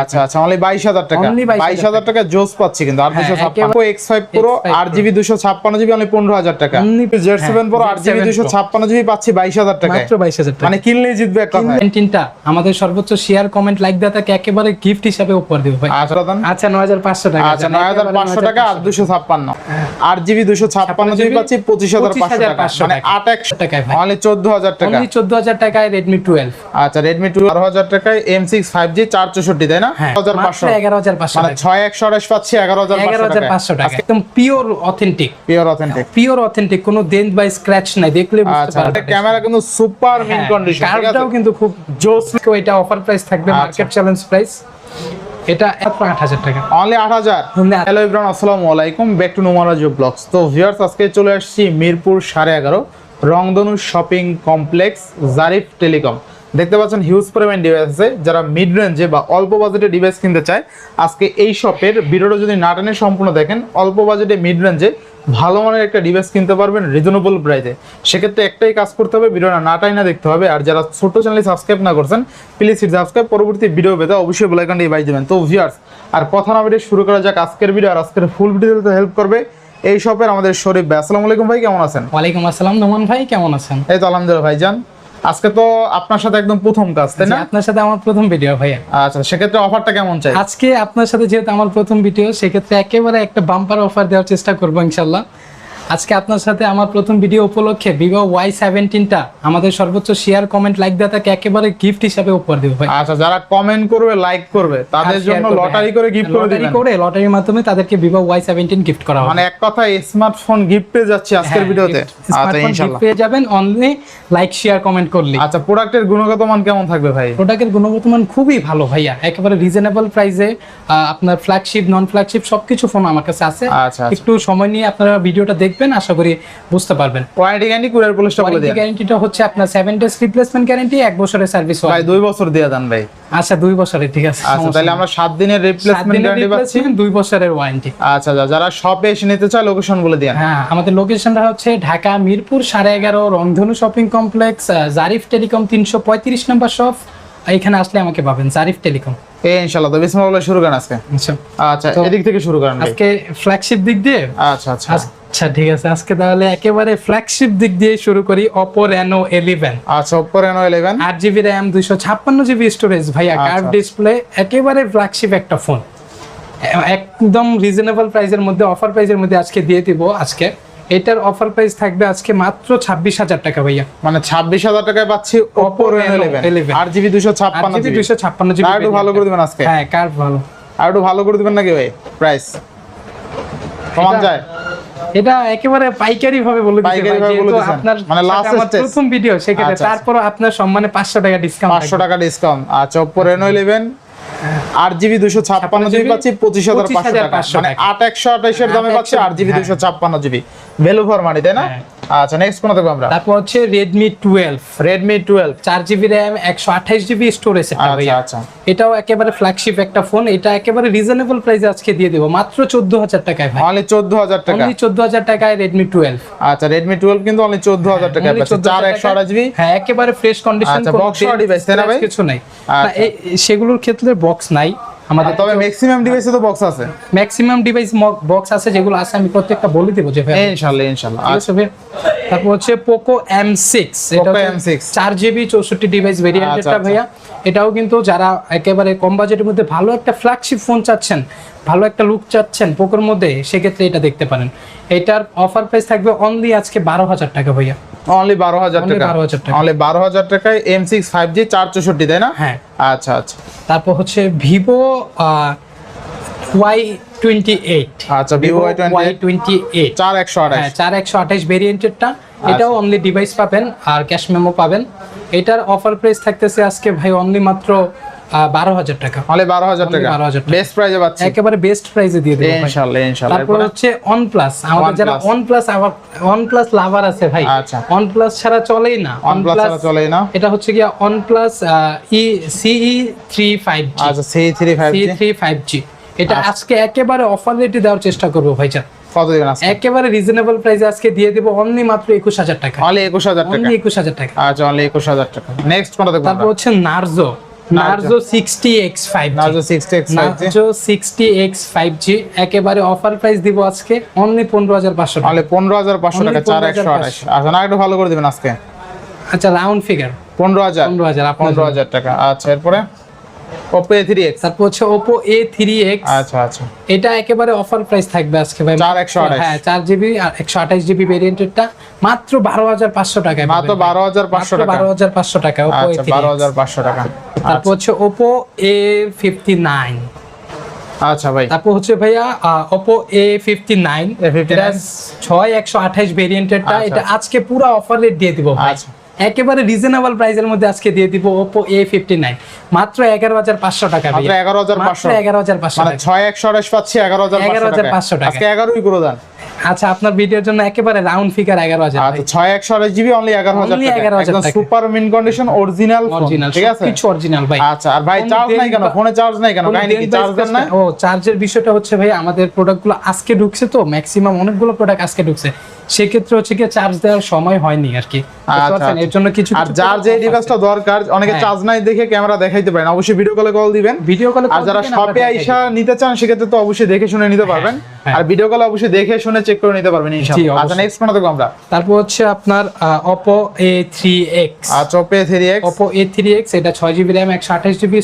আচ্ছা আচ্ছা অনলি টাকা। 22,000 টাকা। জোস পাচ্ছি কিন্তু আর হ্যাঁ, দুশো ছাপ্পান্ন। একেবারে- এক্স ফাইভ প্রো X5 আট জিবি দুশো অনলি পনেরো হাজার টাকা। Only- জেড সেভেন প্রো আট জিবি Z7 Pro। ছাপ্পান্ন জিবি পাচ্ছি টাকা মাত্র টাকা। মানে কিনলেই জিতবে এক কথা তিনটা আমাদের সর্বোচ্চ শেয়ার কমেন্ট লাইক দাতাকে একেবারে গিফট হিসাবে উপহার দেবো ভাই। আচ্ছা দাদা। আচ্ছা নয় হাজার পাঁচশো টাকা। আচ্ছা নয় হাজার পাঁচশো টাকা আর দুশো ছাপ্পান্ন। আট জিবি দুশো ছাপ্পান্ন জিবি পাচ্ছি পঁচিশ হাজার পাঁচশো টাকা। 25,500 মানে টাকা। আট একশো টাকায় ভাই। অনলি টাকা। অনলি টাকায় আচ্ছা টাকায় এম সিক্স ফাইভ জি চার চৌষট্টি তাই না? হ্যাঁ হাজার পাঁচশো। এগারো হাজার পাঁচশো মানে ছয় একশো পাচ্ছি এগারো হাজার এগারো হাজার পাঁচশো টাকা। একদম pure authentic pure authentic pure authentic কোনো ডেন্ট বা স্ক্র্যাচ নাই দেখলে বুঝতে আচ্ছা ক্যামেরা কিন্তু সুপার মিন কন্ডিশন কিন্তু খুব জোস এটা অফার প্রাইস থাকবে। মার্কেট চ্যালেঞ্জ প্রাইস এটা আট হাজার টাকা। অনলি আট হাজার। Only হ্যালো ইব্রান আসসালামু আলাইকুম। ব্যাক টু নোমারাজ ব্লগস তো ভিউয়ার্স আজকে চলে আসছি মিরপুর সাড়ে এগারো রংধনু শপিং কমপ্লেক্স জারিফ টেলিকম দেখতে পাচ্ছেন হিউজ পরিমাণ ডিভাইস আছে যারা মিড রেঞ্জে বা অল্প বাজেটে ডিভাইস কিনতে চায় আজকে এই শপের ভিডিওটা যদি না টেনে সম্পূর্ণ দেখেন অল্প বাজেটে মিড রেঞ্জে ভালো মানের একটা ডিভাইস কিনতে পারবেন রিজনেবল প্রাইসে সেক্ষেত্রে একটাই কাজ করতে হবে ভিডিওটা না টাইনা দেখতে হবে আর যারা ছোট চ্যানেল সাবস্ক্রাইব না করছেন প্লিজ সাবস্ক্রাইব পরবর্তী ভিডিও পেতে অবশ্যই বেলাইকানটি বাই দেবেন। তো ভিউয়ার্স আর কথা না শুরু করা যাক আজকের ভিডিও আর আজকের ফুল ভিডিওতে হেল্প করবে এই শপের আমাদের শরীফ ভাই। আসসালামু আলাইকুম ভাই কেমন আছেন? ওয়ালাইকুম আসসালাম নোমান ভাই কেমন আছেন? এই তো আলহামদুলিল্লাহ ভাইজান। আজকে তো আপনার সাথে একদম প্রথম কাজ তাই না? আপনার সাথে আমার প্রথম ভিডিও ভাইয়া। আচ্ছা সেক্ষেত্রে অফারটা কেমন চাই? আজকে আপনার সাথে যেহেতু আমার প্রথম ভিডিও সেক্ষেত্রে একেবারে একটা বাম্পার অফার দেওয়ার চেষ্টা করব ইনশাল্লাহ। আজকে আপনার সাথে আমার প্রথম ভিডিও উপলক্ষে ভিভো ওয়াই সেভেন্টিনটা আমাদের সর্বোচ্চ শেয়ার কমেন্ট লাইক দাতাকে একেবারে গিফট হিসাবে উপহার দেবো ভাই। আচ্ছা যারা কমেন্ট করবে লাইক করবে তাদের জন্য লটারি হ্যাঁ। করে গিফট করে দিবেন। করে লটারির মাধ্যমে তাদেরকে ভিভো ওয়াই সেভেন্টিন গিফট করা হবে। মানে এক কথায় স্মার্টফোন গিফট পেয়ে যাচ্ছি আজকের হ্যাঁ, ভিডিওতে। আচ্ছা ইনশাআল্লাহ পেয়ে যাবেন অনলি লাইক শেয়ার কমেন্ট করলে আচ্ছা প্রোডাক্টের গুণগত মান কেমন থাকবে ভাই? প্রোডাক্টের গুণগত মান খুবই ভালো ভাইয়া একেবারে রিজনেবল প্রাইসে আপনার ফ্ল্যাগশিপ নন ফ্ল্যাগশিপ সবকিছু ফোন আমার কাছে আছে। আচ্ছা আচ্ছা। একটু সময় নিয়ে আপনারা ভিডিওটা দেখবেন আশা করি বুঝতে পারবেন। ওয়ারেন্টি গ্যারান্টি কুরিয়ার পুলিশটা বলে ওয়ারেন্টি গ্যারান্টিটা হচ্ছে আপনার সেভেন ডেজ রিপ্লেসমেন্ট গ্যারান্টি এক বছরের সার্ভিস ভাই দুই বছর দিয়ে দেন ভাই। আচ্ছা দুই বছরের ঠিক আছে আচ্ছা তাহলে আমরা সাত দিনের রিপ্লেসমেন্ট গ্যারান্টি পাচ্ছি। দুই বছরের ওয়ারেন্টি আচ্ছা আচ্ছা, যারা শপে এসে নিতে চায় লোকেশন বলে দেন হ্যাঁ আমাদের লোকেশনটা হচ্ছে ঢাকা মিরপুর সাড়ে এগারো রংধনু শপিং কমপ্লেক্স জারিফ টেলিকম তিনশো পঁয়ত্রিশ নম্বর শপ এখানে আসলে আমাকে পাবেন জারিফ টেলিকম। এই ইনশাআল্লাহ তো বিসমিল্লাহ শুরু করেন আজকে? আচ্ছা। আচ্ছা এদিক থেকে শুরু করেন আজকে ফ্ল্যাগশিপ দিক দিয়ে? আচ্ছা আচ্ছা। আচ্ছা ঠিক আছে। আজকে তাহলে একেবারে ফ্ল্যাগশিপ দিক দিয়ে শুরু করি অপো রেনো ইলেভেন আচ্ছা Oppo Reno 11 আট জিবি র্যাম দুইশো ছাপ্পান্ন জিবি স্টোরেজ ভাইয়া আচ্ছা। কার্ভ ডিসপ্লে একেবারে ফ্ল্যাগশিপ একটা ফোন একদম রিজনেবল প্রাইসের মধ্যে অফার প্রাইসের মধ্যে আজকে দিয়ে দিব আজকে। এটার অফার প্রাইস থাকবে আজকে মাত্র ছাব্বিশ হাজার টাকা ভাইয়া। মানে ছাব্বিশ হাজার টাকায় পাচ্ছি Oppo Reno Reno 11 11 আট জিবি দুশো ছাপ্পান্ন জিবি দুইশো ছাপ্পান্ন জিবি আর একটু ভালো করে দিবেন আজকে। হ্যাঁ কার্ভ ভালো। আর একটু ভালো করে দিবেন নাকি ভাই? প্রাইস কমান যায়। এটা একেবারে পাইকারি ভাবে বলে। আপনার মানে stage। প্রথম ভিডিও সেক্ষেত্রে আচ্ছা, আচ্ছা। তারপর আপনার সম্মানে পাঁচশো টাকা ডিসকাউন্ট পাঁচশো টাকা ডিসকাউন্ট আচ্ছা Oppo Reno 11 আট জিবি দুশো ছাপ্পান্ন জিবি পাচ্ছি পঁচিশ হাজার পাঁচশো টাকা। 25,500 মানে আট একশো আঠাইশের দামে পাচ্ছি আট জিবি। দুশো ছাপ্পান্ন জিবি ভ্যালু ফর মানি তাই না? হ্যাঁ। আচ্ছা নেক্সট কোন দেখব আমরা? তারপর হচ্ছে টুয়েলভ চার জিবি র্যাম একশো আঠাইশ জিবি স্টোরেজ আচ্ছা আচ্ছা। এটাও একেবারে ফ্ল্যাগশিপ একটা ফোন এটা একেবারে রিজনেবল প্রাইসে আজকে দিয়ে দেবো। মাত্র চোদ্দ হাজার টাকায় ভাই। অনলি চোদ্দ হাজার টাকা। অনলি চোদ্দ হাজার টাকায় রেডমি টুয়েলভ আচ্ছা রেডমি টুয়েলভ কিন্তু অনলি চোদ্দ হাজার টাকা পাচ্ছে। চার একশো আঠাশ জিবি হ্যাঁ একেবারে ফ্রেশ কন্ডিশন আচ্ছা, সহ device, তাই না ভাই? কিছু নাই। আচ্ছা। সেগুলোর ক্ষেত্রে বক্স নাই। আমাদের তবে ম্যাক্সিমাম ডিভাইসে তো বক্স আছে। ম্যাক্সিমাম ডিভাইস বক্স আছে যেগুলো আছে আমি প্রত্যেকটা বলে দেবো যে ভাই ইনশাল্লাহ ঠিক আছে ভাই? তারপর হচ্ছে পোকো এম সিক্স এটা হচ্ছে M6 চার জিবি চৌষট্টি ডিভাইস আচ্ছা, ভেরিয়েন্টটা আচ্ছা। ভাইয়া। এটাও কিন্তু যারা একেবারে কম বাজেটের মধ্যে ভালো একটা ফ্ল্যাগশিপ ফোন চাচ্ছেন ভালো একটা লুক চাচ্ছেন পোকোর মধ্যে সেক্ষেত্রে এটা দেখতে পারেন। এটার অফার প্রাইস থাকবে অনলি আজকে বারো হাজার টাকা ভাইয়া। অনলি বারো হাজার টাকা। 12,000 টাকা। অনলি বারো হাজার টাকায় এম সিক্স ফাইভ জি চার চৌষট্টি তাই না? হ্যাঁ। আচ্ছা আচ্ছা। তারপর হচ্ছে ভিভো ওয়াই টোয়েন্টি এইট আচ্ছা ভিভো ওয়াই টোয়েন্টি এইট চার একশো আঠাশ। হ্যাঁ চার একশো আঠাশ ভেরিয়েন্টেরটা আচ্ছা। এটাও অনলি ডিভাইস পাবেন আর ক্যাশ মেমো পাবেন। এটার অফার প্রাইস থাকতেছে আজকে ভাই অনলি মাত্র বারো হাজার টাকা। অনলি বারো হাজার টাকা। 12,000 টাকা। বেস্ট প্রাইজে পাচ্ছি। একেবারে বেস্ট দিয়ে দেবো ভাই। ইনশাল্লাহ ইনশাল্লাহ। তারপর হচ্ছে অন প্লাস আমাদের যারা OnePlus। প্লাস আবার অন প্লাস লাভার আছে ভাই আচ্ছা। প্লাস ছাড়া চলেই না। OnePlus ছাড়া চলেই না। এটা হচ্ছে গিয়া অন প্লাস ই সিই থ্রি ফাইভ জি আচ্ছা C three five C three five G এটা আচ্ছা। আজকে একেবারে অফার রেটে দেওয়ার চেষ্টা করব ভাইজান কত দিবেন আজকে একেবারে রিজনেবল প্রাইসে আজকে দিয়ে দেবো অনলি মাত্র একুশ হাজার টাকা। অনলি একুশ হাজার টাকা। অনলি একুশ হাজার টাকা। আচ্ছা অনলি একুশ হাজার টাকা। নেক্সট কোনটা দেখব তারপর হচ্ছে Narzo Narzo sixty X five Narzo sixty X Narzo sixty X five G একেবারে অফার প্রাইস দিব আজকে অনলি পনেরো হাজার পাঁচশো টাকা। তাহলে পনেরো হাজার পাঁচশো টাকা চার একশো 15,500 আঠাশ। আচ্ছা না একটু ভালো করে দিবেন আজকে। আচ্ছা রাউন্ড ফিগার পনেরো হাজার। পনেরো হাজার আপনার পনেরো জন্য। হাজার টাকা। আচ্ছা এরপরে? থ্রি এক্স তারপর হচ্ছে এক্স আচ্ছা আচ্ছা। এটা একেবারে অফার প্রাইস থাকবে আজকে ভাই। চার একশো আঠাশ। হ্যাঁ চার জিবি আর একশো আঠাশ জিবি ভেরিয়েন্টেরটা মাত্র বারো হাজার পাঁচশো টাকায় মাত্র বারো হাজার পাঁচশো টাকা। বারো হাজার পাঁচশো টাকা ওপো এ আচ্ছা বারো হাজার পাঁচশো টাকা। তারপর হচ্ছে ওপো এ ফিফটি নাইন আচ্ছা ভাই। তারপর হচ্ছে ভাইয়া Oppo A fifty nine A59 ছয় একশো আঠাশ ভেরিয়েন্টেরটা আচ্ছা। এটা আজকে পুরো অফার রেট দিয়ে দিব আচ্ছা। একেবারে রিজনেবল প্রাইসের মধ্যে আজকে দিয়ে দিব ওপো এ ফিফটি মাত্র এগারো হাজার পাঁচশো টাকা মাত্র এগারো হাজার পাঁচশো। এগারো হাজার পাঁচশো মানে টাকা। ছয় একশো আঠাশ পাচ্ছি এগারো হাজার 11,500 টাকা। আজকে এগারোই করে দেন। আচ্ছা আপনার ভিডিওর জন্য একেবারে রাউন্ড ফিগার এগারো হাজার আচ্ছা ছয় একশো আঠাশ জিবি অনলি এগারো হাজার Only টাকা একদম super mint condition original original ঠিক আছে? কিছু অরিজিনাল ভাই আচ্ছা আর ভাই চার্জ নাই কেন? ফোনে চার্জ নাই কেন? কাহিনী কি? চার্জ দেন না ও চার্জের বিষয়টা হচ্ছে ভাই আমাদের প্রোডাক্টগুলো আজকে ঢুকছে তো ম্যাক্সিমাম অনেকগুলো প্রোডাক্ট আজকে ঢুকছে। সেক্ষেত্রে হচ্ছে কি চার্জ দেওয়ার সময় হয়নি আর কি। আচ্ছা? এর জন্য কিছু আর যার যে ডিভাইসটা দরকার অনেকে হ্যাঁ। চার্জ নাই দেখে ক্যামেরা দেখাইতে পারেন। অবশ্যই ভিডিও কলে কল দিবেন। ভিডিও কলে আর যারা শপে আইসা নিতে চান সেক্ষেত্রে তো অবশ্যই দেখে শুনে নিতে পারবেন। হ্যাঁ। আর ভিডিও কলে অবশ্যই দেখে শুনে চেক করে নিতে পারবেন ইনশাআল্লাহ। আচ্ছা নেক্সট কোনটা দেখব আমরা। তারপর হচ্ছে আপনার থ্রি এক্স আচ্ছা অপো এ থ্রি এক্স এটা ছয় জিবি র্যাম একশো আঠাশ জিবি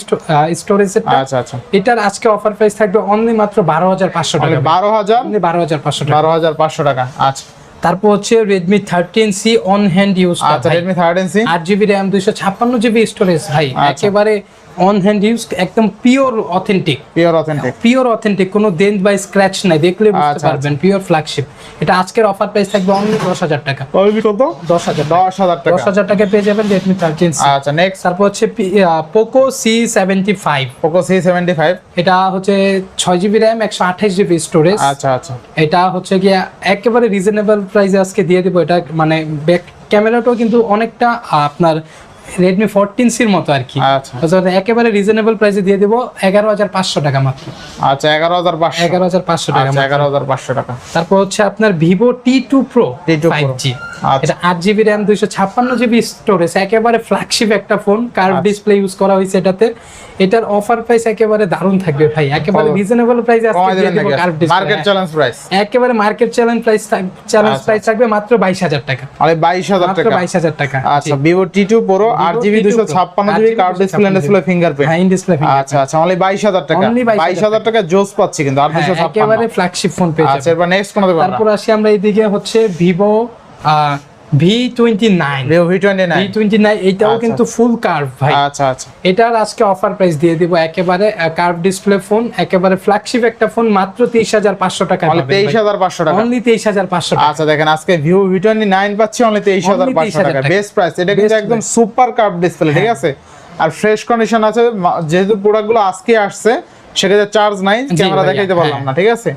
স্টোরেজ আচ্ছা আচ্ছা। এটার আজকে অফার প্রাইস থাকবে অনলি মাত্র বারো হাজার পাঁচশো টাকা। বারো হাজার? অনলি বারো হাজার পাঁচশো টাকা। বারো হাজার পাঁচশো টাকা আচ্ছা। তারপর হচ্ছে Redmi thirteen C on hand use আচ্ছা Redmi thirteen C RAM GB RAM দুইশো ছাপ্পান্ন জিবি স্টোরেজ ভাই। আচ্ছা। একেবারে অন হ্যান্ড ইউজ একদম pure authentic pure authentic pure authentic কোনো দেন বাই স্ক্র্যাচ নাই দেখলে বুঝতে আচ্ছা, পারবেন পিওর ফ্ল্যাগশিপ এটা আজকের অফার প্রাইস থাকবে অনলি দশ হাজার টাকা। কত দশ হাজার দশ দশ টাকা। হাজার টাকা পেয়ে যাবেন রেডমি থার্টিন সি আচ্ছা নেক্সট তারপর হচ্ছে পোকো সি সেভেন্টি ফাইভ এটা হচ্ছে ছয় জিবি র্যাম একশো আঠাশ জিবি স্টোরেজ আচ্ছা আচ্ছা। এটা হচ্ছে কি একেবারে রিজনেবল প্রাইসে আজকে দিয়ে দিব। এটা মানে ব্যাক ক্যামেরাটাও কিন্তু অনেকটা আপনার রেডমি ফোরটিন সির মতো আর কি। আচ্ছা। একেবারে রিজনেবল প্রাইসে দিয়ে দিব এগারো হাজার পাঁচশো টাকা মাত্র। আচ্ছা এগারো হাজার পাঁচশো। এগারো হাজার পাঁচশো টাকা আচ্ছা এগারো হাজার পাঁচশো টাকা। তারপর হচ্ছে আপনার Vivo T two pro five G. এটা আট জিবি র্যাম দুইশো ছাপ্পান্ন জিবি স্টোরেজ একেবারে ফ্ল্যাগশিপ একটা ফোন কার্ভ। ডিসপ্লে ইউজ করা হয়েছে এটাতে। এটার অফার প্রাইস একেবারে দারুণ থাকবে ভাই। একেবারে রিজনেবল প্রাইসে মার্কেট চ্যালেঞ্জ প্রাইস একেবারে market challenge price challenge. Price থাকবে মাত্র বাইশ হাজার টাকা। আরে বাইশ হাজার টাকা। বাইশ হাজার টাকা। আচ্ছা ভিভো টি টু প্রো আট জিবি T2 ছাপ্পান্ন 8 GB card display 256 display fingerprint হ্যাঁ ইন ডিসপ্লে আচ্ছা আচ্ছা অনলি বাইশ হাজার টাকা। Only 22,000 বাইশ হাজার টাকা। জোস পাচ্ছি কিন্তু আর দুশো ছাপ্পান্ন। একেবারে ফ্ল্যাগশিপ ফোন পেয়ে আচ্ছা এবার নেক্সট কোন দেবো তারপর আসি আমরা এইদিকে হচ্ছে ভিভো এইটাও আচ্ছা, কিন্তু ফুল কার্ভ ভাই। আচ্ছা আচ্ছা। এটার আজকে অফার প্রাইস দিয়ে দিব একেবারে কার্ভ ডিসপ্লে ফোন একেবারে ফ্ল্যাগশিপ একটা ফোন মাত্র তেইশ হাজার পাঁচশো টাকা তেইশ হাজার পাঁচশো টাকা। অনলি তেইশ হাজার পাঁচশো টাকা। আচ্ছা দেখেন আজকে ভিভো ভি টোয়েন্টি নাইন পাচ্ছি অনলি তেইশ হাজার পাঁচশো টাকা। বেস্ট প্রাইস এটা কিন্তু একদম হ্যাঁ। সুপার কার্ভ ডিসপ্লে ঠিক আছে? আর ফ্রেশ কন্ডিশন আছে যেহেতু প্রোডাক্টগুলো আজকে আসছে সেক্ষেত্রে চার্জ নাই ক্যামেরা দেখাইতে পারলাম হ্যাঁ। না ঠিক আছে?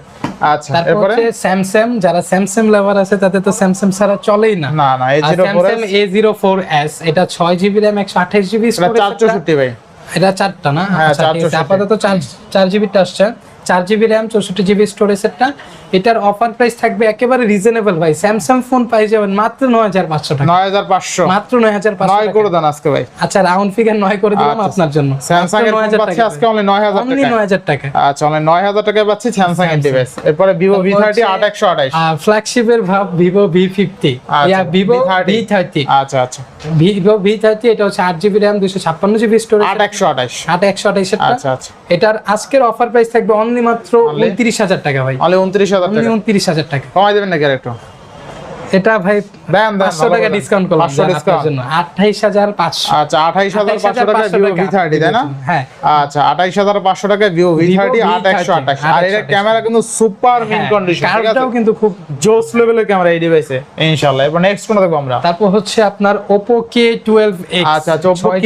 আচ্ছা তারপর হচ্ছে স্যামসাং যারা স্যামসাং লাভার আছে তাদের তো স্যামসাং ছাড়া চলেই না। না না Samsung A zero four S এটা ছয় জিবি র্যাম একশো আঠাশ জিবি এটা চার চৌষট্টি ভাই। এটা চারটা না? হ্যাঁ, আচ্ছা। 464 আপাতত চার জিবিটা আসছে। চার জিবি র্যাম চৌষট্টি জিবি স্টোরেজেরটা এটার অফার প্রাইস থাকবে একেবারে রিজনেবল ভাই। স্যামসাং ফোন পাই যাবেন মাত্র নয় হাজার পাঁচশো টাকা। নয় হাজার পাঁচশো। মাত্র নয় হাজার পাঁচশো নয় করে দেন আজকে ভাই। আচ্ছা রাউন্ড ফিগার নয় করে দিলাম আচ্ছা, আপনার জন্য। স্যামসাং এর নয় হাজার পাচ্ছি আজকে অনলি নয় হাজার অনলি টাকা নয় হাজার টাকা। আচ্ছা অনলি নয় হাজার টাকায় পাচ্ছি স্যামসাং এর ডিভাইস এরপরে ভিভো ভি থার্টি আট একশো আঠাইশ ফ্ল্যাগশিপের ভাব Vivo V fifty Vivo V30 V thirty আচ্ছা আচ্ছা। ভিভো ভি থার্টি এটা হচ্ছে আট জিবি র্যাম দুশো ছাপ্পান্ন জিবি স্টোরেজ আট একশো আঠাইশ আট একশো আঠাইশের আচ্ছা আচ্ছা। এটার আজকের অফার প্রাইস থাকবে অনলি মাত্র? উনত্রিশ হাজার টাকা ভাই। অনলি উনত্রিশ হাজার টাকা। উনত্রিশ হাজার টাকা। কমাই দেবেন নাকি আর একটু এটা ভাই দেন দেন পাঁচশো টাকা ডিসকাউন্ট করলাম পাঁচশো আপনার ডিসকাউন্ট জন্য। আঠাইশ হাজার পাঁচশো। আচ্ছা আঠাইশ হাজার পাঁচশো টাকা ভিভো ভি থার্টি তাই না? হ্যাঁ। আচ্ছা আঠাইশ হাজার পাঁচশো টাকা Vivo V Vivo thirty V30 আট একশো আঠাশ। আর এটা ক্যামেরা কিন্তু সুপার মিন কন্ডিশন কার্ভটাও কিন্তু খুব জোস লেভেলের ক্যামেরা এই ডিভাইসে ইনশাআল্লাহ এবার নেক্সট কোনটা দেখব আমরা? তারপর হচ্ছে আপনার Oppo K12 X আচ্ছা আচ্ছা ছয়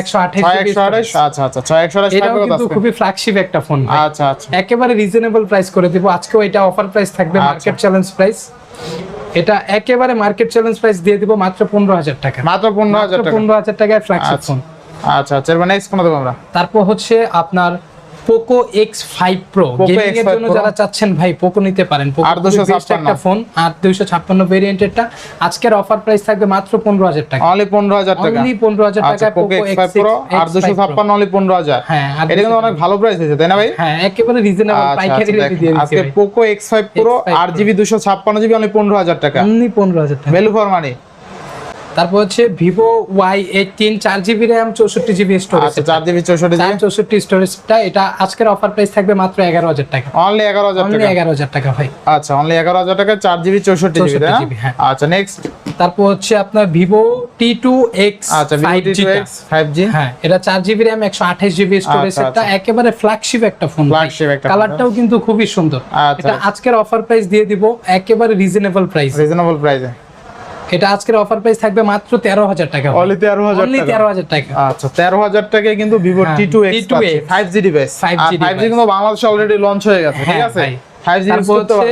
একশো আঠাশ আচ্ছা আচ্ছা ছয় একশো আঠাশ এটাও কিন্তু খুবই ফ্ল্যাগশিপ একটা ফোন আচ্ছা আচ্ছা। একেবারে রিজনেবল প্রাইস করে দিব। আজকেও এটা অফার প্রাইস থাকবে। মার্কেট চ্যালেঞ্জ প্রাইস এটা একেবারে মার্কেট চ্যালেঞ্জ প্রাইস দিয়ে দিব মাত্র পনেরো হাজার টাকা। মাত্র পনেরো হাজার টাকা। পনেরো হাজার টাকায় ফ্ল্যাগশিপ আচ্ছা। ফোন আচ্ছা আচ্ছা এবার নেক্সট ফোন দেব আমরা। তারপর হচ্ছে আপনার Poco X five Pro gaming এর জন্য যারা চাচ্ছেন ভাই পোকো নিতে পারেন। পোকো আর 256 একটা ফোন আর দুইশো ছাপ্পান্ন ভেরিয়েন্টেরটা আজকের অফার প্রাইস থাকবে মাত্র পনেরো হাজার টাকা। অনলি পনেরো হাজার টাকা। অনলি পনেরো হাজার টাকা পোকো এক্স ফাইভ প্রো আর দুশো ছাপ্পান্ন অনলি পনেরো হাজার। হ্যাঁ এটা কিন্তু অনেক ভালো প্রাইস হয়েছে তাই না ভাই? হ্যাঁ একেবারে রিজনেবল আচ্ছা, পাইকারি আচ্ছা, রেটে দিয়ে দিচ্ছি আজকে Poco X five pro X5 আট জিবি দুশো ছাপ্পান্ন জিবি অনলি পনেরো হাজার টাকা। অনলি পনেরো হাজার টাকা। ভ্যালু ফর মানি তারপর হচ্ছে ভিভো ওয়াই এইটিন চার জিবি র্যাম চৌষট্টি জিবি স্টোরেজ আচ্ছা চার জিবি চৌষট্টি চৌষট্টি স্টোরেজটা এটা আজকের অফার প্রাইস থাকবে মাত্র এগারো হাজার টাকা। অনলি এগারো হাজার অনলি এগারো হাজার টাকা ভাই। আচ্ছা অনলি এগারো হাজার টাকা চার জিবি চৌষট্টি জিবি তাই 64 না GB, হ্যাঁ। আচ্ছা নেক্সট তারপর হচ্ছে আপনার ভিভো টি টু এক্স আচ্ছা five Vivo G X five G হ্যাঁ এটা চার জিবি র্যাম একশো আঠাশ জিবি স্টোরেজ আচ্ছা, এটা একেবারে ফ্ল্যাগশিপ একটা ফোন Flagship একটা কালারটাও কিন্তু খুবই সুন্দর। আচ্ছা। এটা আজকের অফার প্রাইস দিয়ে দিব একেবারে রিজনেবল প্রাইস রিজনেবল প্রাইসে এটা আজকের অফার প্রাইস থাকবে মাত্র তেরো হাজার টাকা। অনলি তেরো হাজার অনলি তেরো হাজার টাকা। আচ্ছা তেরো হাজার টাকায় কিন্তু ভিভো হ্যাঁ, T two X T2X five G device 5G five G কিন্তু বাংলাদেশে অলরেডি লঞ্চ হয়ে গেছে ঠিক হ্যাঁ আছে? ভাই। ফাইভ জি তারপর হচ্ছে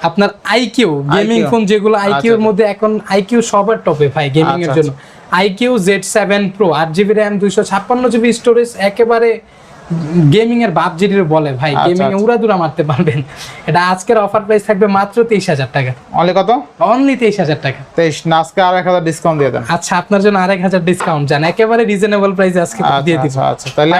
আপনার আইকিউ গেমিং ফোন যেগুলো আইকিউ এর আচ্ছা। মধ্যে এখন আইকিউ সবার টপে ভাই গেমিং এর আচ্ছা, জন্য। আইকিউ জেড সেভেন প্রো আট জিবি র্যাম দুইশো ছাপ্পান্ন জিবি স্টোরেজ একেবারে গেমিং এর বাপ যেটি বলে ভাই আচ্ছা, গেমিং এ আচ্ছা। উড়াদুরা মারতে পারবেন। এটা আজকের অফার প্রাইস থাকবে মাত্র তেইশ হাজার টাকা। অনলি কত? অনলি তেইশ হাজার টাকা। তেইশ না আজকে আর এক হাজার ডিসকাউন্ট দিয়ে দেন। আচ্ছা আপনার জন্য আরেক হাজার ডিসকাউন্ট জান। একেবারে রিজনেবল প্রাইসে আজকে দিয়ে আচ্ছা দিব। আচ্ছা আচ্ছা। তাহলে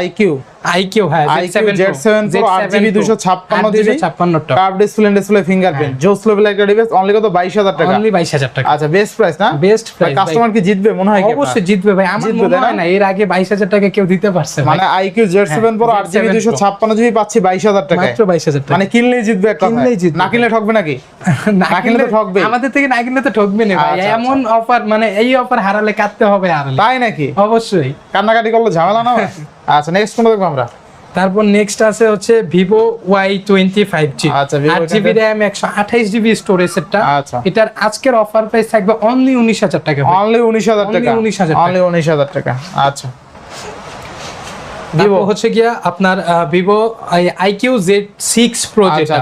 আইকিউ আইকিউ হ্যাঁ IQ Z7 Pro, 8GB 256 GB, ছাপ্পান্ন কার্ভ ডিসপ্লে ডিসপ্লে ফিঙ্গারপ্রিন্ট জোস লেভেল একটা ডিভাইস অনলি কত? বাইশ হাজার টাকা। অনলি বাইশ হাজার টাকা। আচ্ছা বেস্ট প্রাইস না? বেস্ট প্রাইস কাস্টমার কি জিতবে? মনে হয় কি অবশ্যই জিতবে ভাই। আমার মনে হয় না? এর আগে বাইশ হাজার টাকা কেউ দিতে পারছে মানে আইকিউ জেড সেভেন প্রো আট জিবি দুশো ছাপ্পান্ন জিবি পাচ্ছি বাইশ হাজার টাকা মাত্র বাইশ হাজার টাকা। মানে কিনলেই জিতবে কিনলেই জিতবে। না কিনলে ঠকবে নাকি? না কিনলে তো কিনলে- আমাদের থেকে না কিনলে তো ঠকবে না ভাই। আচ্ছা, আচ্ছা। এমন অফার মানে এই অফার হারালে কাটতে হবে হারালে। তাই নাকি? অবশ্যই। কান্নাকাটি করলে ঝামেলা না? আচ্ছা নেক্সট কোনটা দেখব আমরা? তারপর নেক্সট আছে হচ্ছে Vivo Y twenty five G আট জিবি র্যাম একশো আঠাইশ জিবি স্টোরেজেরটা আচ্ছা। এটার আজকের অফার প্রাইস থাকবে অনলি উনিশ হাজার টাকা অনলি উনিশ হাজার টাকা। 19,000 টাকা। অনলি উনিশ হাজার টাকা। আচ্ছা। তারপর হচ্ছে গিয়া আপনার Vivo iQOO Z six Pro যেটা।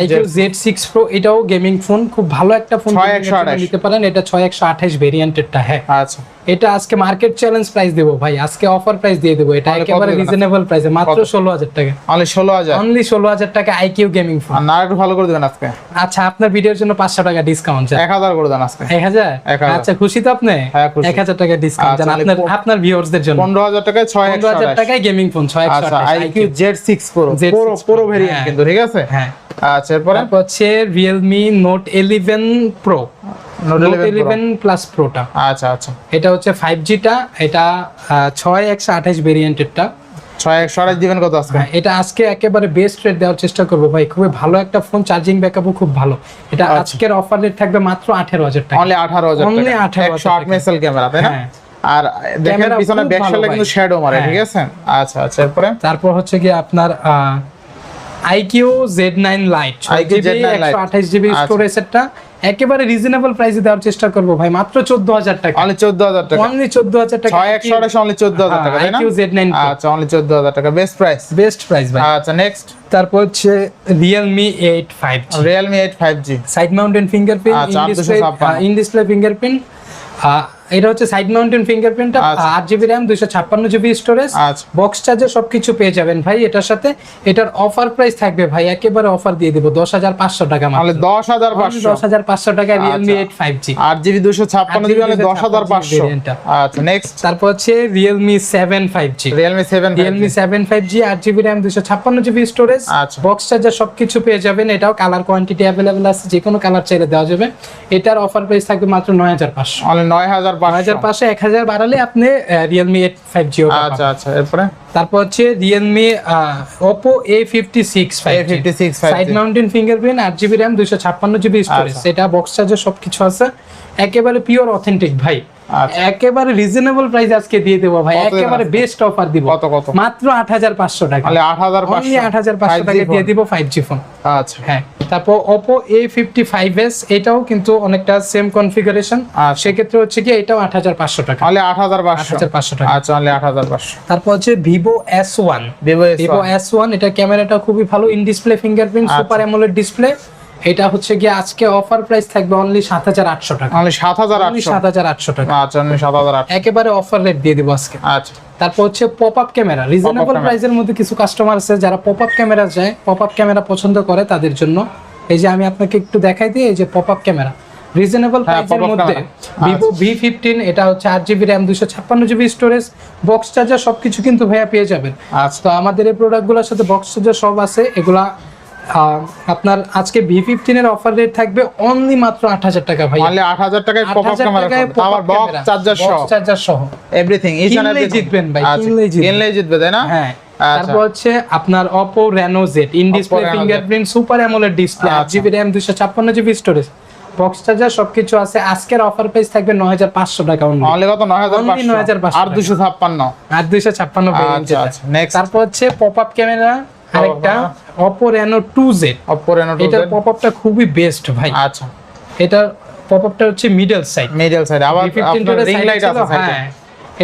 আইকিউ জেড সিক্স প্রো এটাও গেমিং ফোন খুব ভালো একটা ফোন 6128 নিতে পারেন। এটা ছয় একশো আঠাশ ভেরিয়েন্টেডটা হ্যাঁ। আচ্ছা। এটা আজকে মার্কেট চ্যালেঞ্জ প্রাইস দেবো ভাই। আজকে অফার প্রাইস দিয়ে দেবো। এটা একেবারে রিজনেবল প্রাইসে মাত্র? ষোলো হাজার টাকা। অনলি ষোলো হাজার? অনলি ষোলো হাজার টাকা আইকিউ গেমিং ফোন না একটু ভালো করে দেবেন আজকে? আচ্ছা আপনার ভিডিওর জন্য পাঁচশো টাকা ডিসকাউন্ট এক হাজার করে দেন আজকে। এক হাজার। আচ্ছা খুশি তো আপনি? হ্যাঁ। এক হাজার টাকা ডিসকাউন্ট আচ্ছা, আপনার তাহলে আপনার ভিউয়ার্সদের জন্য। পনেরো হাজার টাকায় ছয় পনেরো হাজার। টাকায় গেমিং ফোন ছয় একশো IQ Z six pro Z6 পুরো পুরো Pro, ভেরিয়েন্ট। কিন্তু ঠিক আছে? হ্যাঁ। আচ্ছা এরপরে? হচ্ছে Realme Note eleven Pro Note Note eleven eleven plus প্রোটা আচ্ছা আচ্ছা। এটা হচ্ছে ফাইভ জিটা এটা আহ, ছয় একশো আঠাশ ভেরিয়েন্টেরটা ছয় একশো দিবেন কত আজকে? হ্যাঁ এটা আজকে একেবারে বেস্ট রেট দেওয়ার চেষ্টা করব ভাই। খুবই ভালো একটা ফোন চার্জিং ব্যাকআপও খুব ভালো। এটা আচ্ছা। আজকের অফার রেট থাকবে মাত্র আঠেরো হাজার টাকা। অনলি আঠারো হাজার Only টাকা। 18,000 একশো আট টাকা। মেসেল ক্যামেরা তাই না। আর দেখেন পিছনে ব্যাক কিন্তু শ্যাডো মারে হ্যাঁ। ঠিক আছে? আচ্ছা আচ্ছা এরপরে? তারপর হচ্ছে কি আপনার iQOO Z nine lite IQ Z9 Lite। একশো আঠাশ জিবি আচ্ছা। স্টোরেজেরটা একেবারে রিজনেবল প্রাইসে দেওয়ার চেষ্টা করব ভাই মাত্র চোদ্দ হাজার টাকা। অনলি চোদ্দ হাজার টাকা। অনলি চোদ্দ হাজার টাকা। ছয় একশো আঠাশ অনলি চোদ্দ হাজার টাকা আইকিউ জেড নাইন আচ্ছা অনলি চোদ্দ হাজার টাকা। বেস্ট প্রাইস বেস্ট প্রাইস ভাই। আচ্ছা নেক্সট তারপর হচ্ছে Realme eight five Realme eight five G side mountain fingerprint. In display fingerprint এটা হচ্ছে সাইড মাউন্টেন ফিঙ্গারপ্রিন্টটা আচ্ছা। আট জিবি র্যাম দুইশো ছাপ্পান্ন জিবি স্টোরেজ আচ্ছা। বক্স চার্জার সবকিছু পেয়ে যাবেন ভাই এটার সাথে। এটার অফার প্রাইস থাকবে ভাই একেবারে অফার দিয়ে দেবো দশ হাজার পাঁচশো টাকা তাহলে দশ হাজার পাঁচশো। দশ হাজার পাঁচশো টাকা রিয়েলমি আচ্ছা। এইট ফাইভ জি আট জিবি দুশো ছাপ্পান্ন জিবি অনলি দশ হাজার পাঁচশো। আচ্ছা নেক্সট তারপর হচ্ছে Realme seven five G Realme seven Realme seven five G আট জিবি র্যাম দুশো ছাপ্পান্ন জিবি স্টোরেজ আচ্ছা। বক্স চার্জার সবকিছু পেয়ে যাবেন। এটাও কালার কোয়ান্টিটি অ্যাভেলেবেল আছে যে কোনো কালার চাইলে দেওয়া যাবে। এটার অফার প্রাইস থাকবে মাত্র নয় হাজার পাঁচশো। নয় হাজার হাজার পাঁচশো পাঁচশো এক হাজার বাড়ালে আপনি রিয়েলমি এইট ফাইভ জি আচ্ছা আচ্ছা এরপরে? তারপর হচ্ছে Realme Oppo A fifty six five A56 5G side mountain fingerprint আট জিবি র্যাম দুইশো ছাপ্পান্ন জিবি স্টোরেজ আচ্ছা। এটা বক্স চার্জার সবকিছু আছে। একেবারে পিওর অথেন্টিক ভাই। আচ্ছা। একেবারে রিজনেবল প্রাইস আজকে দিয়ে দেবো ভাই। একেবারে বেস্ট অফার দিব। কত কত? মাত্র আট হাজার পাঁচশো টাকা। আট হাজার আট হাজার পাঁচশো টাকা দিয়ে দিব ফাইভ জি ফোন আচ্ছা। হ্যাঁ। তারপর Oppo A fifty five S এটাও কিন্তু অনেকটা সেম কনফিগারেশন আর সেক্ষেত্রে হচ্ছে কি এটাও আট হাজার পাঁচশো টাকা। তাহলে আট হাজার পাঁচশো। টাকা। আচ্ছা তাহলে আট হাজার পাঁচশো। তারপর হচ্ছে Vivo S one Vivo Vivo S one এটা ক্যামেরাটা খুবই ভালো। In display fingerprint. Super AMOLED display এটা হচ্ছে গিয়ে আজকে অফার প্রাইস থাকবে অনলি সাত হাজার আটশো টাকা। অনলি সাত হাজার অনলি সাত হাজার আটশো টাকা। আচ্ছা অনলি সাত হাজার আটশো। একেবারে অফার রেট দিয়ে দিব আজকে। আচ্ছা। তারপর হচ্ছে পপ আপ ক্যামেরা রিজনেবল। প্রাইসের মধ্যে কিছু কাস্টমার আছে যারা পপ আপ ক্যামেরা যায় পপ আপ ক্যামেরা পছন্দ করে তাদের জন্য। এই যে আমি আপনাকে একটু দেখাই দিই এই যে পপ আপ ক্যামেরা রিজনেবল প্রাইসের মধ্যে। ভিভো ভি ফিফটিন এটা হচ্ছে আট জিবি র্যাম দুশো ছাপ্পান্ন জিবি স্টোরেজ বক্স চার্জার সবকিছু কিন্তু ভাইয়া পেয়ে যাবেন। আচ্ছা। তো আমাদের এই প্রোডাক্টগুলোর সাথে বক্স চার্জার সব আছে এগুলা আপনার আজকে ভি ফিফটিনের অফার রেট থাকবে অনলি মাত্র আট হাজার টাকা ভাই অনলি আট হাজার টাকায় পপ আপ ক্যামেরা আবার বক্স চার্জার সহ। চার্জার সহ। এভরিথিং ইচ এন্ড কিনলেই জিতবেন ভাই, কিনলেই। কিনলেই জিতবে তাই না? হ্যাঁ আচ্ছা। তারপর হচ্ছে আপনার Oppo Reno Z in display fingerprint super AMOLED আচ্ছা। স্টোরেজ বক্স চার্জার সবকিছু আছে। আজকের অফার প্রাইস থাকবে নয় হাজার পাঁচশো টাকা অনলি অনলি কত? 9,500 আর আর ছাপ্পান্ন আচ্ছা আচ্ছা নেক্সট তারপর হচ্ছে পপ আপ ক্যামেরা আরেকটা Oppo Reno 2Z Oppo Reno এটার পপ আপটা খুবই বেস্ট ভাই। আচ্ছা। এটার পপ আপটা হচ্ছে মিডল সাইড মিডল সাইড আবার V15 আপনার রিং লাইট আছে সাইডে হ্যাঁ।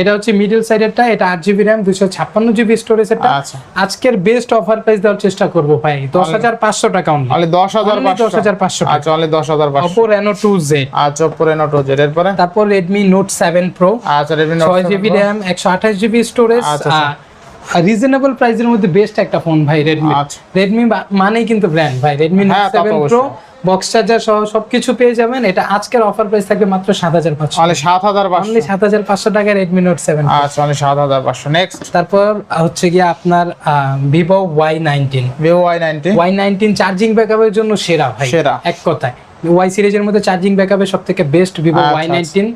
এটা হচ্ছে মিডল সাইডেরটা এটা আট জিবি র্যাম দুশো ছাপ্পান্ন জিবি স্টোরেজ এটা আচ্ছা। আজকের বেস্ট অফার প্রাইস দেওয়ার চেষ্টা করব ভাই। দশ হাজার পাঁচশো টাকা অনলি দশ হাজার Only 10,500 টাকা। আচ্ছা অনলি দশ হাজার পাঁচশো। অপো রেনো টু জেড আচ্ছা অপো রেনো টু জেড এরপরে? তারপর রেডমি নোট সেভেন প্রো আচ্ছা রেডমি ছয় জিবি র্যাম একশো আঠাশ জিবি স্টোরেজ আচ্ছা, রিজনেবল প্রাইসের মধ্যে বেস্ট একটা ফোন ভাই রেডমি আচ্ছা। রেডমি মানেই কিন্তু ব্র্যান্ড ভাই রেডমি নোট হ্যাঁ, তা তো সেভেন প্রো বক্স চার্জার সহ সবকিছু পেয়ে যাবেন। এটা আজকের অফার প্রাইস থাকবে মাত্র সাত হাজার পাঁচশো। অনলি সাত হাজার পাঁচশো। সাত হাজার পাঁচশো টাকা রেডমি নোট সেভেন আচ্ছা অনলি সাত হাজার পাঁচশো। নেক্সট তারপর হচ্ছে গিয়ে আপনার Vivo Y nineteen Vivo Y ninety Y nineteen charging ব্যাকআপের জন্য সেরা ভাই। সেরা। এক কথায়। ওয়াই সিরিজের মধ্যে চার্জিং ব্যাকআপের সব থেকে বেস্ট ভিভো আচ্ছা, ওয়াই নাইনটিন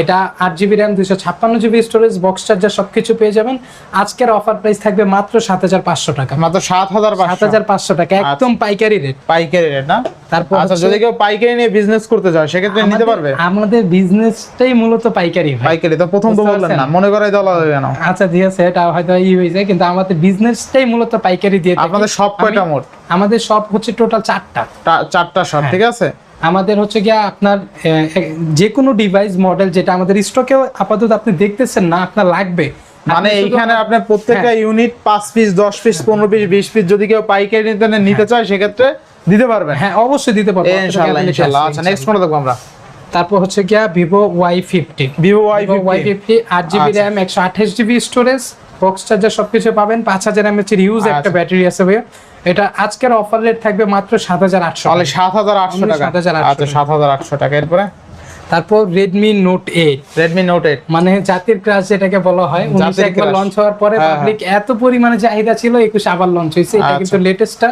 এটা আট জিবি র্যাম দুশো ছাপ্পান্ন জিবি স্টোরেজ বক্স চার্জার সবকিছু পেয়ে যাবেন। আজকের অফার প্রাইস থাকবে মাত্র সাত হাজার পাঁচশো টাকা। মাত্র সাত হাজার সাত হাজার পাঁচশো টাকা একদম পাইকারি রেট পাইকারি রেট না? তারপর আচ্ছা যদি কেউ পাইকারি নিয়ে বিজনেস করতে চায় সেক্ষেত্রে নিতে পারবে? আমাদের বিজনেসটাই মূলত পাইকারি পাইকারি তো প্রথম তো বললেন না। মনে করাই দেওয়া লাগবে কেন? আচ্ছা ঠিক আছে এটা হয়তো ই হয়েছে কিন্তু আমাদের বিজনেসটাই মূলত পাইকারি দিয়ে। আপনাদের সব কয়টা মোট? আমাদের সব হচ্ছে টোটাল চারটা। চারটা শপ হ্যাঁ। ঠিক আছে? আমাদের হচ্ছে গিয়ে আপনার যে কোনো ডিভাইস মডেল যেটা আমাদের স্টকেও আপাতত আপনি দেখতেছেন না আপনার লাগবে। মানে এইখানে আপনার প্রত্যেকটা ইউনিট পাঁচ পিস দশ পিস পনেরো পিস বিশ পিস যদি কেউ পাইকারি নিতে নিতে চায় সেক্ষেত্রে দিতে পারবেন। হ্যাঁ অবশ্যই দিতে পারব। ইনশাল্লাহ ইনশাল্লাহ আচ্ছা নেক্সট কোনটা দেখব আমরা। তারপর হচ্ছে গিয়া Vivo Y fifty Vivo Y fifty আট জিবি আচ্ছা। র্যাম একশো আঠাশ জিবি স্টোরেজ বক্স চার্জার সবকিছু পাবেন। পাঁচ হাজার এমএচ এর ইউজ একটা আচ্ছা। ব্যাটারি আছে ভাইয়া। এটা আজকের অফার রেট থাকবে মাত্র সাত হাজার আটশো তাহলে সাত হাজার আটশো টাকা। 7,800 আচ্ছা সাত হাজার আটশো টাকা। এরপরে? তারপর Redmi Note eight Redmi Note eight মানে জাতির ক্রাশ যেটাকে বলা হয় উনিশে একবার লঞ্চ হওয়ার পরে হ্যাঁ, হ্যাঁ। পাবলিক এত পরিমাণে চাহিদা ছিল একুশে আবার লঞ্চ হয়েছে। এটা আচ্ছা। কিন্তু লেটেস্টটা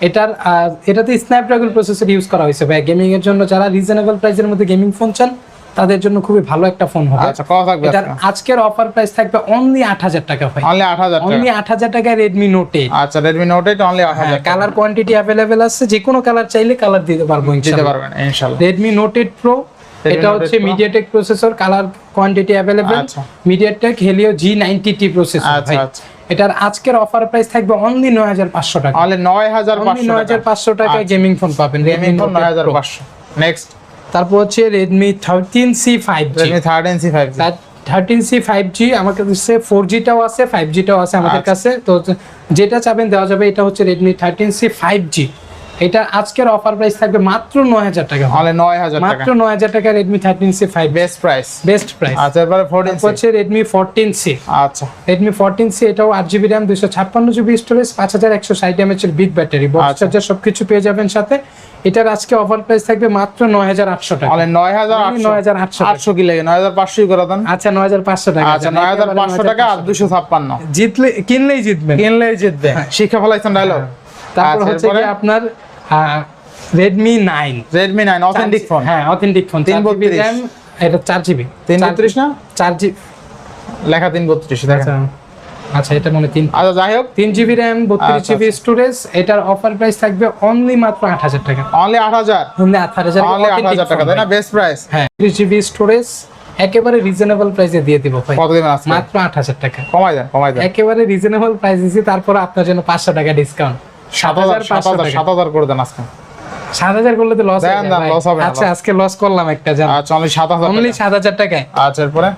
এটার আহ, এটাতে স্ন্যাপড্রাগন প্রসেসর ইউজ করা হয়েছে ভাই গেমিং এর জন্য যারা রিজনেবল প্রাইসের মধ্যে গেমিং ফোন চান তাদের জন্য খুবই ভালো একটা ফোন হবে। আচ্ছা কত থাকবে এটার আজকের অফার প্রাইস থাকবে অনলি আট হাজার টাকা ভাই। অনলি আট হাজার অনলি টাকা আট হাজার টাকায় রেডমি নোট এইট আচ্ছা রেডমি নোট এইট অনলি আট হাজার টাকা। কালার কোয়ান্টিটি অ্যাভেলেবেল আছে যে কোনো কালার চাইলে কালার দিতে পারব দিতে পারবেন ইনশাল্লাহ। রেডমি নোট এইট প্রো এটা হচ্ছে MediaTek processor colour quantity available আচ্ছা। MediaTek Helio G ninety T processor আচ্ছা, ভাই। আচ্ছা। এটার আজকের অফার প্রাইস থাকবে অনলি নয় হাজার পাঁচশো টাকা। অনলি নয় হাজার অনলি পাঁচশো নয় হাজার পাঁচশো টাকায় গেমিং ফোন পাবেন রেডমি ফোন নয় হাজার পাঁচশো। নেক্সট তারপর হচ্ছে Redmi thirteen C five Redmi thirteen C five thirteen C five G আমার কাছে ফোর জিটাও আছে ফাইভ জিটাও আছে আমাদের আচ্ছা। কাছে। তো যেটা চাবেন দেওয়া যাবে এটা হচ্ছে Redmi thirteen C five G এটা আজকের অফার প্রাইস থাকবে মাত্র নয় হাজার টাকা অনলি নয় হাজার টাকা মাত্র নয় হাজার টাকা Redmi thirteen C five best price best price আচ্ছা এরপরে ফোরটিন হচ্ছে রেডমি ফোরটিন সি আচ্ছা রেডমি ফোরটিন সি এটাও আট জিবি র্যাম দুশো ছাপ্পান্ন জিবি স্টোরেজ পাঁচ হাজার একশো ষাট এমএচ এর বিগ ব্যাটারি বক্স আচ্ছা। চার্জার সবকিছু পেয়ে যাবেন সাথে এটার আজকে অফার প্রাইস থাকবে মাত্র নয় হাজার আটশো টাকা আটশো 9,800 টাকা। আটশো কি লাগে নয় হাজার পাঁচশোই করে দেন আচ্ছা নয় হাজার পাঁচশো টাকা আচ্ছা নয় হাজার পাঁচশো টাকা আর দুশো ছাপ্পান্ন জিতলে কিনলেই জিতবেন কিনলেই জিতবে শিক্ষা ফলাইছেন ডায়লগ তারপর আচ্ছা, হচ্ছে? কি আপনার Redmi nine Redmi nine authentic phone হ্যাঁ অথেন্টিক ফোন তিন 332 র্যাম এটা চার জিবি। তিন বত্রিশ না? চার জিবি লেখা তিন বত্রিশ আচ্ছা। আচ্ছা এটা মনে তিন আচ্ছা যাই হোক। তিন জিবি র্যাম বত্রিশ আচ্ছা, জিবি স্টোরেজ এটার অফার প্রাইস থাকবে অনলি মাত্র আট হাজার টাকা। অনলি আট হাজার? অনলি আট হাজার অনলি আট হাজার টাকা তাই না? বেস্ট প্রাইস হ্যাঁ ত্রিশ জিবি স্টোরেজ একেবারে রিজনেবল প্রাইসে দিয়ে দিব ভাই। কত দিবেন আজকে মাত্র আট হাজার টাকা। কমাই দেন কমাই দেন। একেবারে রিজনেবল প্রাইস দিছি তারপর আপনার জন্য পাঁচশো টাকা ডিসকাউন্ট সাত হাজার সাত হাজার সাত হাজার করে দেন আজকে। সাত হাজার করলে তো লস দেন, দেন, হবে আচ্ছা আজকে লস করলাম একটা জান। আচ্ছা অনলি সাত হাজার অনলি সাত হাজার টাকায়। আচ্ছা এরপরে?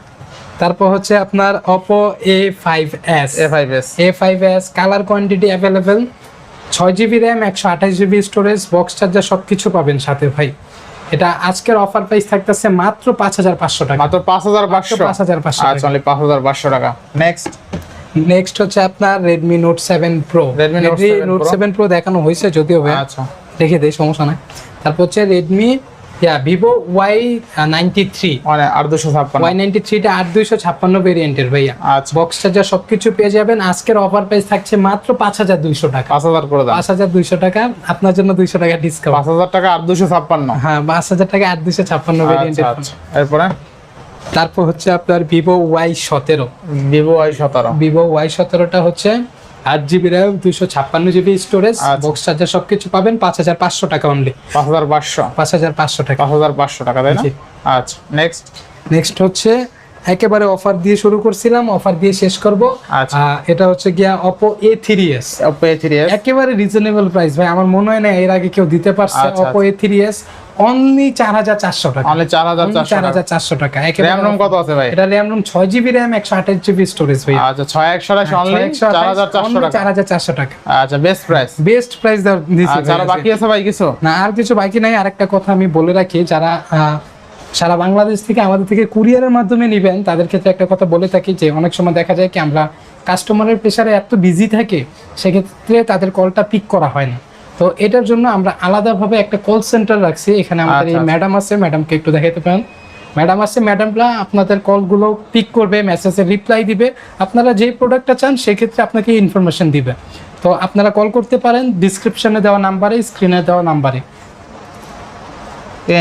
তারপর হচ্ছে আপনার Oppo A5s A five S A5s colour quantity available ছয় জিবি র্যাম একশো আঠাশ জিবি স্টোরেজ বক্স চার্জার সব কিছু পাবেন সাথে ভাই। এটা আজকের অফার প্রাইস থাকতেছে মাত্র পাঁচ হাজার পাঁচশো টাকা। মাত্র পাঁচ হাজার পাঁচশো। পাঁচ হাজার পাঁচশো আচ্ছা পাঁচ হাজার পাঁচশো টাকা। নেক্সট নেক্সট হচ্ছে আপনার Redmi Note seven Pro Redmi Note 7 Note Pro। দেখানো হয়েছে যদিও ভাই আচ্ছা। দেখে দেই সমস্যা নাই। তারপর হচ্ছে রেডমি ইয়া ভিভো ওয়াই নাইনটি থ্রি মানে আর দুশো ছাপ্পান্ন। ওয়াই নাইনটি থ্রিটা আট দুইশো ছাপ্পান্ন ভেরিয়েন্টের ভাইয়া। আচ্ছা। বক্স চার্জার সবকিছু পেয়ে যাবেন আজকের অফার প্রাইস থাকছে মাত্র পাঁচ হাজার দুইশো টাকা। পাঁচ হাজার করে পাঁচ হাজার দুইশো টাকা আপনার জন্য দুইশো টাকা ডিসকাউন্ট পাঁচ হাজার টাকা আর দুশো ছাপ্পান্ন। হ্যাঁ পাঁচ হাজার টাকা আট দুইশো ছাপ্পান্ন আচ্ছা ভেরিয়েন্টের আচ্ছা। এরপরে? তারপর হচ্ছে আপনার ভিভো ওয়াই সতেরো। ভিভো ওয়াই সতেরো। ভিভো ওয়াই সতেরোটা হচ্ছে আট জিবি র্যাম দুইশো ছাপ্পান্ন জিবি স্টোরেজ। বক্স চার্জার সবকিছু পাবেন পাঁচ হাজার পাঁচশো টাকা অনলি পাঁচ হাজার পাঁচশো। পাঁচ হাজার পাঁচশো টাকা। পাঁচ হাজার পাঁচশো টাকা তাই না? আচ্ছা নেক্সট নেক্সট হচ্ছে একেবারে অফার দিয়ে শুরু করছিলাম অফার দিয়ে শেষ করব। আচ্ছা। এটা হচ্ছে গিয়া Oppo A three S Oppo A three S একেবারে রিজনেবল প্রাইস ভাই আমার মনে হয় না এর আগে কেউ দিতে পারছে Oppo A three S only চার হাজার চারশো টাকা। অনলি চার হাজার চার হাজার চারশো টাকা র্যাম রোম কত আছে ভাই? এটা র্যাম রোম ছয় জিবি র্যাম একশো আঠাশ জিবি স্টোরেজ ভাই। আচ্ছা ছয় একশো আঠাশ অনলি চার হাজার চারশো টাকা। চার হাজার চারশো টাকা। আচ্ছা বেস্ট প্রাইস বেস্ট প্রাইস দিচ্ছি আচ্ছা বাকি আছে ভাই কিছু? না আর কিছু বাকি নাই আরেকটা কথা আমি বলে রাখি যারা সারা বাংলাদেশ থেকে আমাদের থেকে কুরিয়ারের মাধ্যমে নেবেন। তাদের ক্ষেত্রে একটা কথা বলে থাকি যে অনেক সময় দেখা যায় কি আমরা কাস্টমারের প্রেশারে এত বিজি থাকে সেক্ষেত্রে তাদের কলটা পিক করা হয় না। তো এটার জন্য আমরা আলাদাভাবে একটা কল সেন্টার রাখছি। এখানে আমাদের এই আচ্ছা, আচ্ছা। ম্যাডাম আছে ম্যাডামকে একটু দেখাতে পারেন। ম্যাডাম আছে ম্যাডামরা আপনাদের কলগুলো পিক করবে মেসেজের রিপ্লাই দিবে। আপনারা যে প্রোডাক্টটা চান সেক্ষেত্রে আপনাকে ইনফরমেশন দিবে। তো আপনারা কল করতে পারেন ডিসক্রিপশনে দেওয়া নাম্বারে স্ক্রিনে দেওয়া নাম্বারে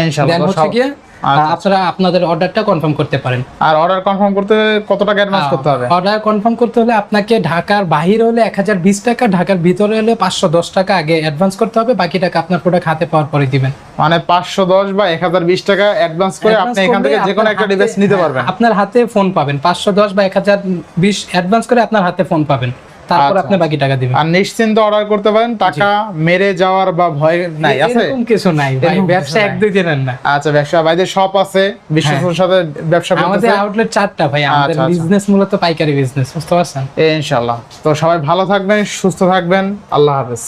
ইনশাআল্লাহ আপনারা আপনাদের অর্ডারটা কনফার্ম করতে পারেন। আর অর্ডার কনফার্ম করতে কত টাকা অ্যাডভান্স করতে হবে? অর্ডার কনফার্ম করতে হলে আপনাকে ঢাকার বাহিরে হলে এক হাজার বিশ টাকা ঢাকার ভিতরে হলে পাঁচশো দশ টাকা আগে অ্যাডভান্স করতে হবে বাকি টাকা আপনার প্রোডাক্ট হাতে পাওয়ার পরে দিবেন। মানে পাঁচশো দশ বা এক হাজার বিশ টাকা অ্যাডভান্স করে আপনি এখান থেকে যে কোনো একটা ডিভাইস নিতে পারবেন। আপনার হাতে ফোন পাবেন। পাঁচশো দশ বা এক হাজার বিশ অ্যাডভান্স করে আপনার হাতে ফোন পাবেন। তারপর আচ্ছা। আপনি বাকি টাকা দিবেন। আর নিশ্চিন্ত অর্ডার করতে পারেন টাকা মেরে যাওয়ার বা ভয় নাই আছে? এরকম কিছু নাই ভাই ব্যবসা এক দুই দিনের না। আচ্ছা ব্যবসা ভাইদের শপ আছে বিশ্বাসের সাথে ব্যবসা আমাদের আউটলেট চারটা ভাই আমাদের আচ্ছা, আচ্ছা। বিজনেস মূলত পাইকারি বিজনেস বুঝতে পারছেন? ইনশাআল্লাহ। তো সবাই ভালো থাকবেন সুস্থ থাকবেন আল্লাহ হাফেজ।